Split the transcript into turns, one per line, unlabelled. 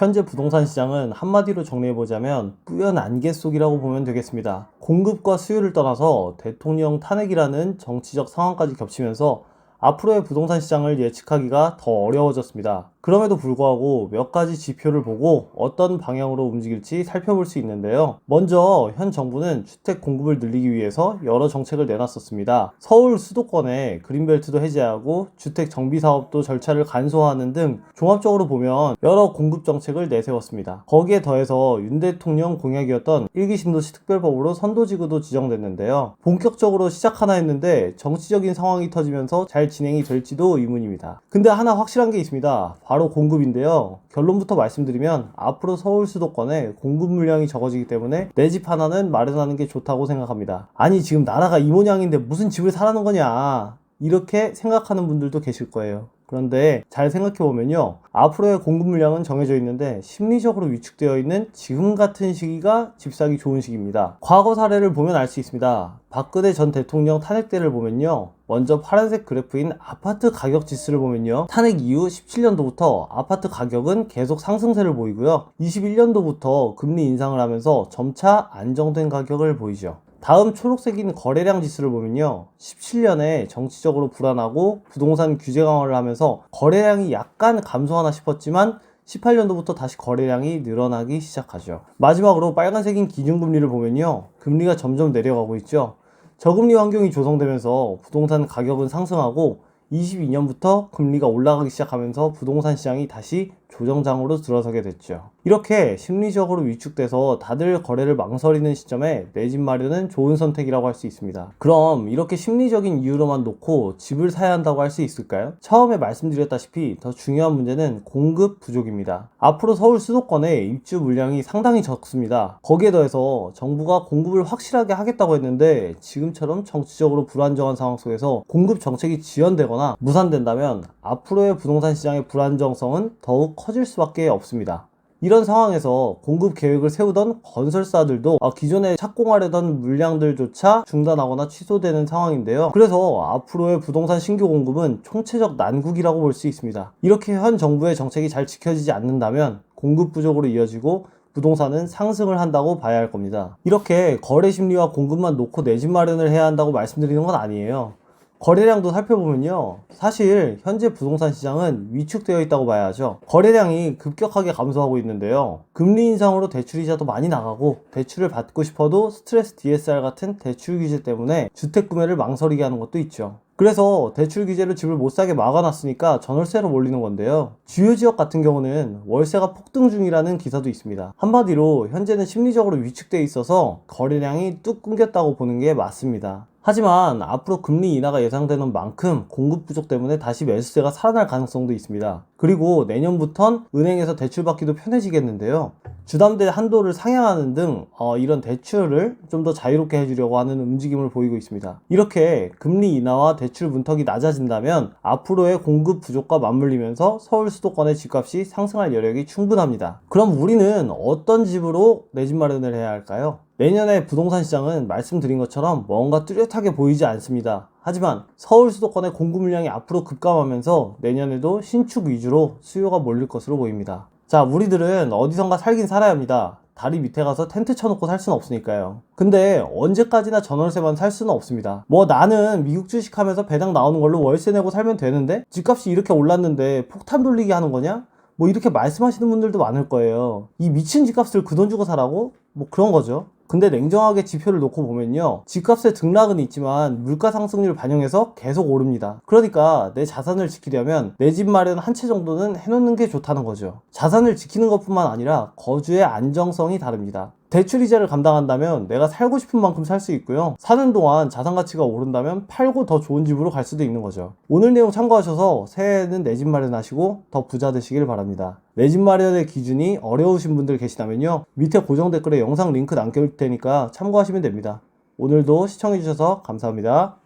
현재 부동산 시장은 한마디로 정리해보자면 뿌연 안개 속이라고 보면 되겠습니다. 공급과 수요를 떠나서 대통령 탄핵이라는 정치적 상황까지 겹치면서 앞으로의 부동산 시장을 예측하기가 더 어려워졌습니다. 그럼에도 불구하고 몇 가지 지표를 보고 어떤 방향으로 움직일지 살펴볼 수 있는데요. 먼저 현 정부는 주택 공급을 늘리기 위해서 여러 정책을 내놨었습니다. 서울 수도권에 그린벨트도 해제하고 주택 정비 사업도 절차를 간소화하는 등 종합적으로 보면 여러 공급 정책을 내세웠습니다. 거기에 더해서 윤 대통령 공약이었던 일기 신도시 특별법으로 선도지구도 지정됐는데요. 본격적으로 시작하나 했는데 정치적인 상황이 터지면서 잘 진행이 될지도 의문입니다. 근데 하나 확실한 게 있습니다. 바로 공급인데요. 결론부터 말씀드리면 앞으로 서울 수도권에 공급 물량이 적어지기 때문에 내 집 하나는 마련하는 게 좋다고 생각합니다. 아니 지금 나라가 이 모양인데 무슨 집을 사라는 거냐 이렇게 생각하는 분들도 계실 거예요. 그런데 잘 생각해 보면요. 앞으로의 공급 물량은 정해져 있는데 심리적으로 위축되어 있는 지금 같은 시기가 집 사기 좋은 시기입니다. 과거 사례를 보면 알 수 있습니다. 박근혜 전 대통령 탄핵 때를 보면요. 먼저 파란색 그래프인 아파트 가격 지수를 보면요. 탄핵 이후 17년도부터 아파트 가격은 계속 상승세를 보이고요. 21년도부터 금리 인상을 하면서 점차 안정된 가격을 보이죠. 다음 초록색인 거래량 지수를 보면요. 17년에 정치적으로 불안하고 부동산 규제 강화를 하면서 거래량이 약간 감소하나 싶었지만 18년도부터 다시 거래량이 늘어나기 시작하죠. 마지막으로 빨간색인 기준금리를 보면요. 금리가 점점 내려가고 있죠. 저금리 환경이 조성되면서 부동산 가격은 상승하고 22년부터 금리가 올라가기 시작하면서 부동산 시장이 다시 조정장으로 들어서게 됐죠. 이렇게 심리적으로 위축돼서 다들 거래를 망설이는 시점에 내 집 마련은 좋은 선택이라고 할 수 있습니다. 그럼 이렇게 심리적인 이유로만 놓고 집을 사야 한다고 할 수 있을까요? 처음에 말씀드렸다시피 더 중요한 문제는 공급 부족입니다. 앞으로 서울 수도권에 입주 물량이 상당히 적습니다. 거기에 더해서 정부가 공급을 확실하게 하겠다고 했는데 지금처럼 정치적으로 불안정한 상황 속에서 공급 정책이 지연되거나 무산된다면 앞으로의 부동산 시장의 불안정성은 더욱 커질 수밖에 없습니다. 이런 상황에서 공급 계획을 세우던 건설사들도 아, 기존에 착공하려던 물량들조차 중단하거나 취소되는 상황인데요. 그래서 앞으로의 부동산 신규 공급은 총체적 난국이라고 볼 수 있습니다. 이렇게 현 정부의 정책이 잘 지켜지지 않는다면 공급 부족으로 이어지고 부동산은 상승을 한다고 봐야 할 겁니다. 이렇게 거래 심리와 공급만 놓고 내 집 마련을 해야 한다고 말씀드리는 건 아니에요. 거래량도 살펴보면요. 사실 현재 부동산 시장은 위축되어 있다고 봐야 하죠. 거래량이 급격하게 감소하고 있는데요. 금리 인상으로 대출 이자도 많이 나가고 대출을 받고 싶어도 스트레스 DSR 같은 대출 규제 때문에 주택 구매를 망설이게 하는 것도 있죠. 그래서 대출 규제로 집을 못 사게 막아놨으니까 전월세로 몰리는 건데요. 주요 지역 같은 경우는 월세가 폭등 중이라는 기사도 있습니다. 한마디로 현재는 심리적으로 위축돼 있어서 거래량이 뚝 끊겼다고 보는 게 맞습니다. 하지만 앞으로 금리 인하가 예상되는 만큼 공급 부족 때문에 다시 매수세가 살아날 가능성도 있습니다. 그리고 내년부턴 은행에서 대출 받기도 편해지겠는데요. 주담대 한도를 상향하는 등 어, 이런 대출을 좀 더 자유롭게 해주려고 하는 움직임을 보이고 있습니다. 이렇게 금리 인하와 대출 문턱이 낮아진다면 앞으로의 공급 부족과 맞물리면서 서울 수도권의 집값이 상승할 여력이 충분합니다. 그럼 우리는 어떤 집으로 내 집 마련을 해야 할까요? 내년에 부동산 시장은 말씀드린 것처럼 뭔가 뚜렷하게 보이지 않습니다. 하지만 서울 수도권의 공급 물량이 앞으로 급감하면서 내년에도 신축 위주로 수요가 몰릴 것으로 보입니다. 자, 우리들은 어디선가 살긴 살아야 합니다. 다리 밑에 가서 텐트 쳐놓고 살 수는 없으니까요. 근데 언제까지나 전월세만 살 수는 없습니다. 뭐 나는 미국 주식 하면서 배당 나오는 걸로 월세 내고 살면 되는데 집값이 이렇게 올랐는데 폭탄 돌리기 하는 거냐? 뭐 이렇게 말씀하시는 분들도 많을 거예요. 이 미친 집값을 그 돈 주고 사라고? 뭐 그런 거죠. 근데 냉정하게 지표를 놓고 보면요. 집값의 등락은 있지만 물가 상승률 반영해서 계속 오릅니다. 그러니까 내 자산을 지키려면 내 집 마련 한 채 정도는 해놓는 게 좋다는 거죠. 자산을 지키는 것뿐만 아니라 거주의 안정성이 다릅니다. 대출 이자를 감당한다면 내가 살고 싶은 만큼 살 수 있고요. 사는 동안 자산 가치가 오른다면 팔고 더 좋은 집으로 갈 수도 있는 거죠. 오늘 내용 참고하셔서 새해에는 내 집 마련하시고 더 부자 되시길 바랍니다. 내 집 마련의 기준이 어려우신 분들 계시다면요. 밑에 고정 댓글에 영상 링크 남겨올 테니까 참고하시면 됩니다. 오늘도 시청해주셔서 감사합니다.